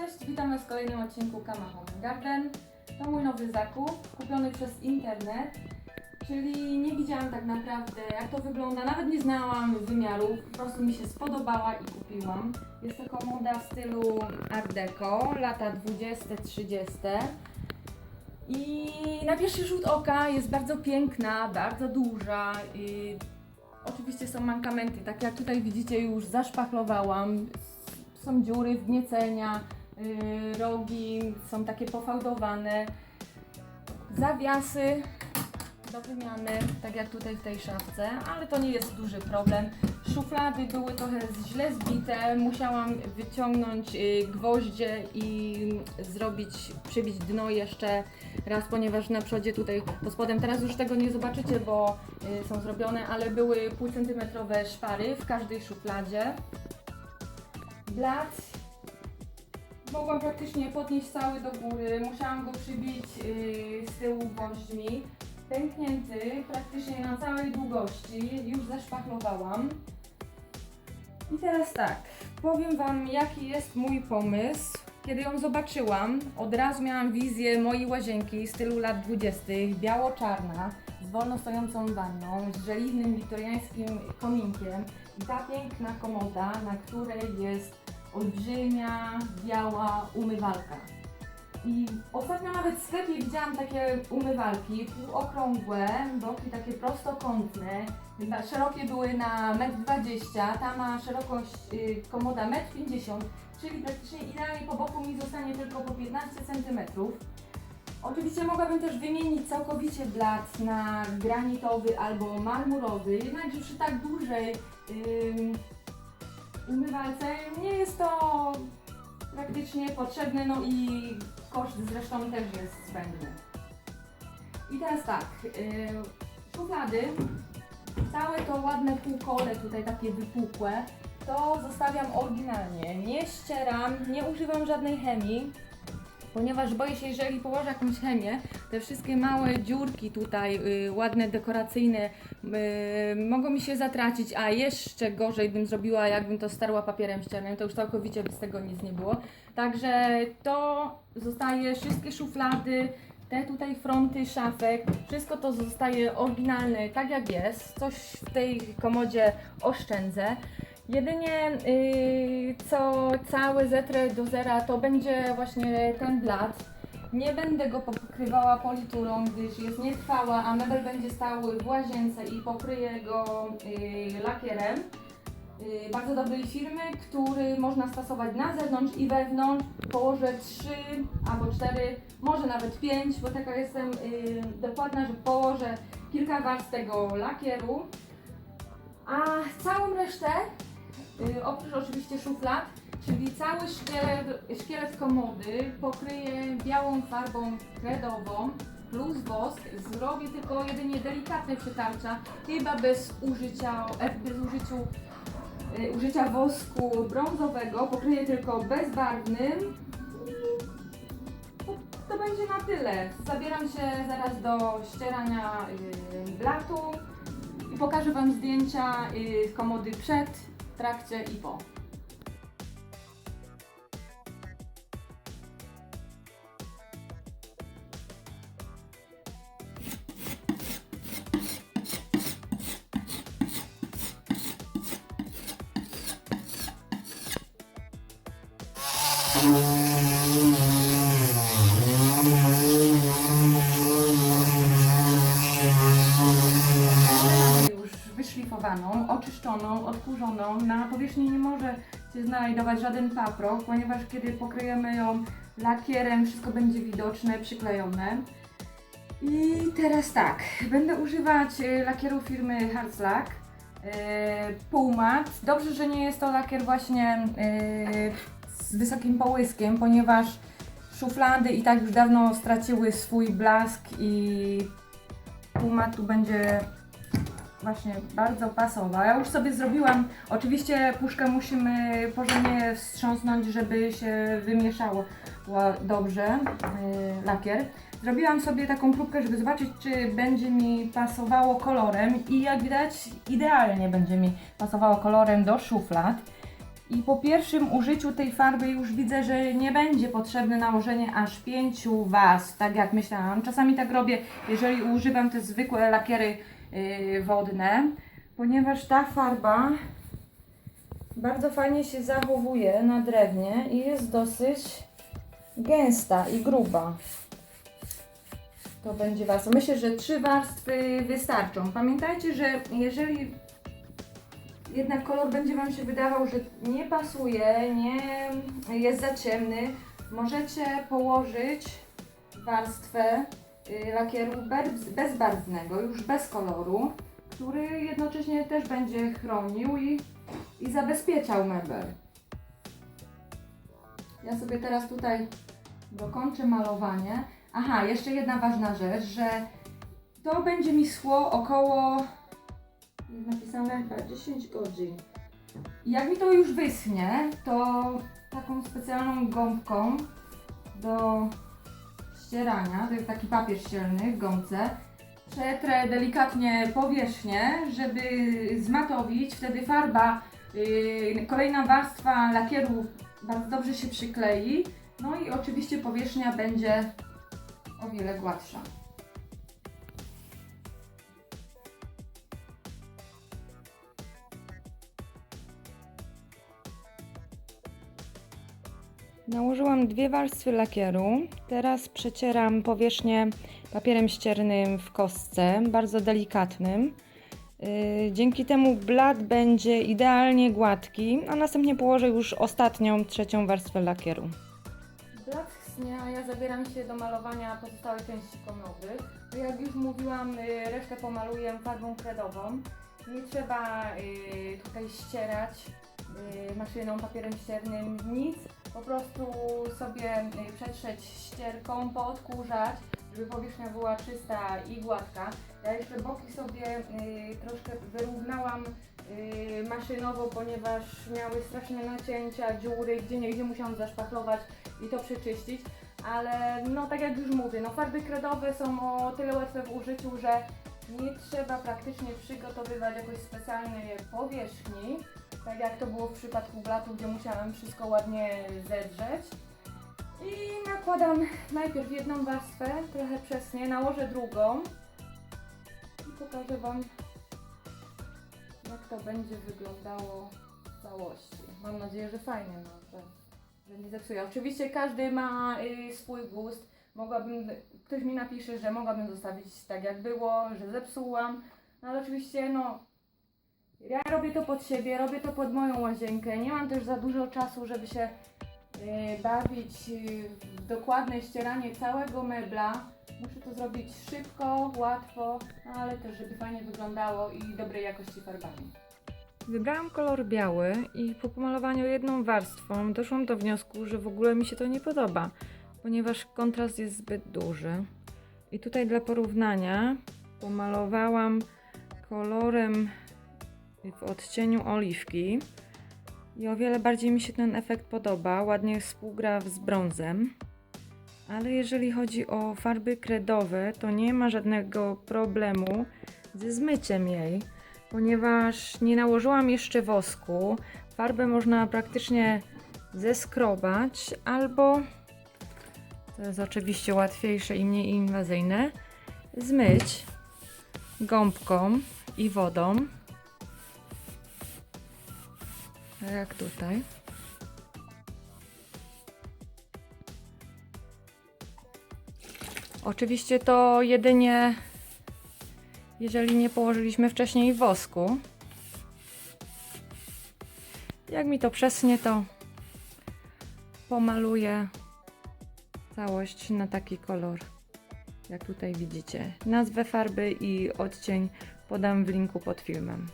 Cześć, witam Was w kolejnym odcinku Kama Home Garden. To mój nowy zakup, kupiony przez internet, czyli nie widziałam tak naprawdę jak to wygląda, nawet nie znałam wymiarów, po prostu mi się spodobała i kupiłam. Jest to komoda w stylu Art Deco, lata 20-30. I na pierwszy rzut oka jest bardzo piękna, bardzo duża. I oczywiście są mankamenty, tak jak tutaj widzicie już zaszpachlowałam. Są dziury, wgniecenia, rogi, są takie pofałdowane. Zawiasy do wymiany, tak jak tutaj w tej szafce, ale to nie jest duży problem. Szuflady były trochę źle zbite, musiałam wyciągnąć y, gwoździe i zrobić, przybić dno jeszcze raz, ponieważ na przodzie tutaj pod spodem, teraz już tego nie zobaczycie, bo y, są zrobione, ale były półcentymetrowe szpary w każdej szufladzie. Blat mogłam praktycznie podnieść cały do góry, musiałam go przybić y, z tyłu gwoźdźmi. Pęknięty praktycznie na całej długości, już zaszpachlowałam. I teraz tak, powiem Wam jaki jest mój pomysł. Kiedy ją zobaczyłam, od razu miałam wizję mojej łazienki w stylu lat 20., biało-czarna, z wolno stojącą wanną, z żeliwnym wiktoriańskim kominkiem i ta piękna komoda, na której jest olbrzymia, biała umywalka. I ostatnio nawet w sklepie widziałam takie umywalki półokrągłe, boki takie prostokątne, szerokie były na 1,20 m, ta ma szerokość y, komoda 1,50 m, czyli praktycznie idealnie po boku mi zostanie tylko po 15 cm. Oczywiście mogłabym też wymienić całkowicie blat na granitowy albo marmurowy, jednakże przy tak dużej ym, umywalce nie jest to praktycznie potrzebne, no i koszt zresztą też jest zbędny. I teraz tak, yy, szuflady, całe to ładne półkole tutaj takie wypukłe, to zostawiam oryginalnie. Nie ścieram, nie używam żadnej chemii, ponieważ boję się, jeżeli położę jakąś chemię, te wszystkie małe dziurki tutaj, y, ładne, dekoracyjne, y, mogą mi się zatracić, a jeszcze gorzej bym zrobiła, jakbym to starła papierem ściernym, to już całkowicie by z tego nic nie było. Także to zostaje, wszystkie szuflady, te tutaj fronty szafek, wszystko to zostaje oryginalne, tak jak jest. Coś w tej komodzie oszczędzę. Jedynie yy, co całe zetrę do zera to będzie właśnie ten blat. Nie będę go pokrywała politurą, gdyż jest nietrwała, a mebel będzie stały w łazience i pokryję go yy, lakierem. Yy, bardzo dobrej firmy, który można stosować na zewnątrz i wewnątrz. Położę 3 albo 4, może nawet 5, bo taka jestem yy, dokładna, że położę kilka warstw tego lakieru. A całą resztę, oprócz oczywiście szuflad, czyli cały szkielet, szkielet komody pokryję białą farbą kredową plus wosk. Zrobię tylko jedynie delikatne przetarcia, chyba bez użycia, e, bez użyciu, y, użycia wosku brązowego. Pokryję tylko bezbarwnym. To, to będzie na tyle. Zabieram się zaraz do ścierania y, blatu i pokażę Wam zdjęcia y, z komody przed, trakcie i po. już oczyszczoną, odkurzoną. Na powierzchni nie może się znajdować żaden paprok, ponieważ kiedy pokryjemy ją lakierem, wszystko będzie widoczne, przyklejone. I teraz tak, będę używać y, lakieru firmy Hartslack. Yy, półmat. Dobrze, że nie jest to lakier właśnie yy, z wysokim połyskiem, ponieważ szuflady i tak już dawno straciły swój blask i półmat tu będzie właśnie bardzo pasował. Ja już sobie zrobiłam, oczywiście puszkę musimy porządnie wstrząsnąć, żeby się wymieszało dobrze yy, lakier. Zrobiłam sobie taką próbkę, żeby zobaczyć, czy będzie mi pasowało kolorem i jak widać idealnie będzie mi pasowało kolorem do szuflad. I po pierwszym użyciu tej farby już widzę, że nie będzie potrzebne nałożenie aż pięciu warstw, tak jak myślałam. Czasami tak robię, jeżeli używam te zwykłe lakiery yy, wodne, ponieważ ta farba bardzo fajnie się zachowuje na drewnie i jest dosyć gęsta i gruba. To będzie warstwa. Myślę, że trzy warstwy wystarczą. Pamiętajcie, że jeżeli jednak kolor będzie Wam się wydawał, że nie pasuje, nie jest za ciemny, możecie położyć warstwę y, lakieru bez- bezbarwnego, już bez koloru, który jednocześnie też będzie chronił i, i zabezpieczał mebel. Ja sobie teraz tutaj dokończę malowanie. Aha, jeszcze jedna ważna rzecz, że to będzie mi szło około jest napisane chyba 10 godzin. Jak mi to już wyschnie, to taką specjalną gąbką do ścierania, to jest taki papier ścielny w gąbce, przetrę delikatnie powierzchnię, żeby zmatowić, wtedy farba, yy, kolejna warstwa lakieru bardzo dobrze się przyklei, no i oczywiście powierzchnia będzie o wiele gładsza. Nałożyłam dwie warstwy lakieru. Teraz przecieram powierzchnię papierem ściernym w kostce, bardzo delikatnym. Yy, Dzięki temu blat będzie idealnie gładki, a następnie położę już ostatnią, trzecią warstwę lakieru. Blat schnie, a ja zabieram się do malowania pozostałych części komody. No jak już mówiłam, yy, resztę pomaluję farbą kredową. Nie trzeba yy, tutaj ścierać maszyną, papierem ściernym, nic. Po prostu sobie yy, przetrzeć ścierką, poodkurzać, żeby powierzchnia była czysta i gładka. Ja jeszcze boki sobie yy, troszkę wyrównałam yy, maszynowo, ponieważ miały straszne nacięcia, dziury, gdzie nie gdzie musiałam zaszpachlować i to przeczyścić. Ale no tak jak już mówię, no farby kredowe są o tyle łatwe w użyciu, że nie trzeba praktycznie przygotowywać jakoś specjalnej powierzchni, tak jak to było w przypadku blatu, gdzie musiałam wszystko ładnie zedrzeć. I nakładam najpierw jedną warstwę, trochę przesnie, nałożę drugą i pokażę Wam jak to będzie wyglądało w całości. Mam nadzieję, że fajnie, no, że, że nie zepsuje. Oczywiście każdy ma y, swój gust. Mogłabym, ktoś mi napisze, że mogłabym zostawić tak jak było, że zepsułam. No ale oczywiście, no, ja robię to pod siebie, robię to pod moją łazienkę. Nie mam też za dużo czasu, żeby się y, bawić y, w dokładne ścieranie całego mebla. Muszę to zrobić szybko, łatwo, no ale też, żeby fajnie wyglądało i dobrej jakości farbami. Wybrałam kolor biały i po pomalowaniu jedną warstwą doszłam do wniosku, że w ogóle mi się to nie podoba, ponieważ kontrast jest zbyt duży. I tutaj dla porównania pomalowałam kolorem w odcieniu oliwki i o wiele bardziej mi się ten efekt podoba, ładnie współgra z brązem. Ale jeżeli chodzi o farby kredowe, to nie ma żadnego problemu ze zmyciem jej, ponieważ nie nałożyłam jeszcze wosku. Farbę można praktycznie zeskrobać albo, to jest oczywiście łatwiejsze i mniej inwazyjne, zmyć gąbką i wodą. Jak tutaj. Oczywiście to jedynie jeżeli nie położyliśmy wcześniej wosku. Jak mi to przesnie, to pomaluję całość na taki kolor, jak tutaj widzicie. Nazwę farby i odcień podam w linku pod filmem.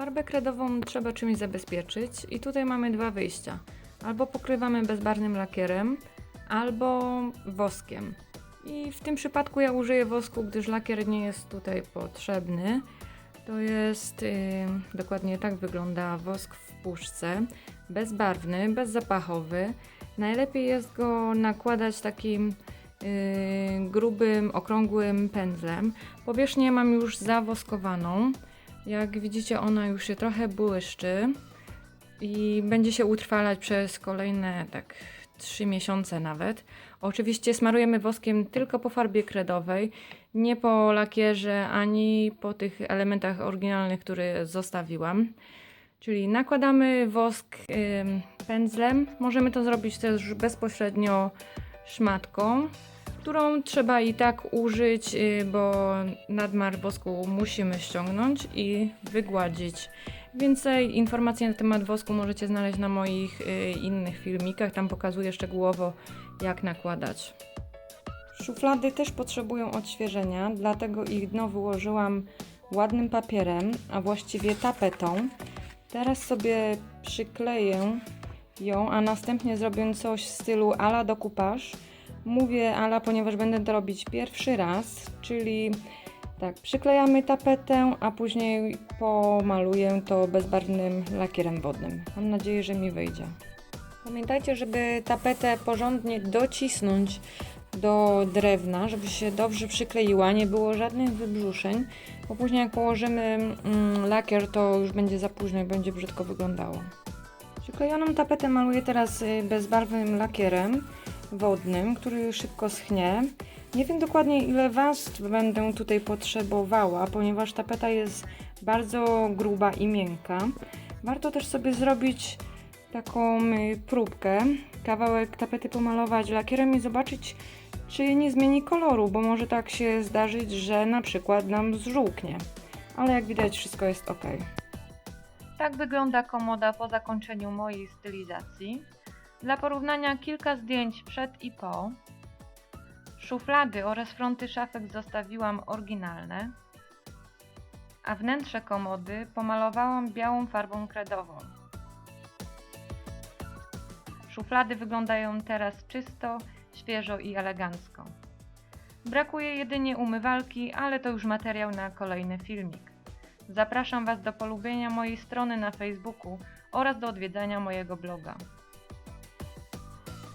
Farbę kredową trzeba czymś zabezpieczyć i tutaj mamy dwa wyjścia. Albo pokrywamy bezbarwnym lakierem, albo woskiem. I w tym przypadku ja użyję wosku, gdyż lakier nie jest tutaj potrzebny. To jest y, dokładnie tak wygląda wosk w puszce. Bezbarwny, bezzapachowy. Najlepiej jest go nakładać takim y, grubym, okrągłym pędzlem. Powierzchnię mam już zawoskowaną. Jak widzicie, ona już się trochę błyszczy i będzie się utrwalać przez kolejne tak 3 miesiące nawet. Oczywiście smarujemy woskiem tylko po farbie kredowej, nie po lakierze ani po tych elementach oryginalnych, które zostawiłam. Czyli nakładamy wosk pędzlem. Możemy to zrobić też bezpośrednio szmatką, którą trzeba i tak użyć, y, bo nadmar wosku musimy ściągnąć i wygładzić. Więcej informacji na temat wosku możecie znaleźć na moich y, innych filmikach. Tam pokazuję szczegółowo, jak nakładać. Szuflady też potrzebują odświeżenia, dlatego ich dno wyłożyłam ładnym papierem, a właściwie tapetą. Teraz sobie przykleję ją, a następnie zrobię coś w stylu ala dokupaż. Mówię ala, ponieważ będę to robić pierwszy raz, czyli tak, przyklejamy tapetę, a później pomaluję to bezbarwnym lakierem wodnym. Mam nadzieję, że mi wyjdzie. Pamiętajcie, żeby tapetę porządnie docisnąć do drewna, żeby się dobrze przykleiła, nie było żadnych wybrzuszeń, bo później jak położymy mm, lakier, to już będzie za późno i będzie brzydko wyglądało. Przyklejoną tapetę maluję teraz y, bezbarwnym lakierem wodnym, który szybko schnie. Nie wiem dokładnie ile warstw będę tutaj potrzebowała, ponieważ tapeta jest bardzo gruba i miękka. Warto też sobie zrobić taką y, próbkę, kawałek tapety pomalować lakierem i zobaczyć, czy nie zmieni koloru, bo może tak się zdarzyć, że na przykład nam zżółknie. Ale jak widać, wszystko jest ok. Tak wygląda komoda po zakończeniu mojej stylizacji. Dla porównania kilka zdjęć przed i po. Szuflady oraz fronty szafek zostawiłam oryginalne, a wnętrze komody pomalowałam białą farbą kredową. Szuflady wyglądają teraz czysto, świeżo i elegancko. Brakuje jedynie umywalki, ale to już materiał na kolejny filmik. Zapraszam Was do polubienia mojej strony na Facebooku oraz do odwiedzania mojego bloga.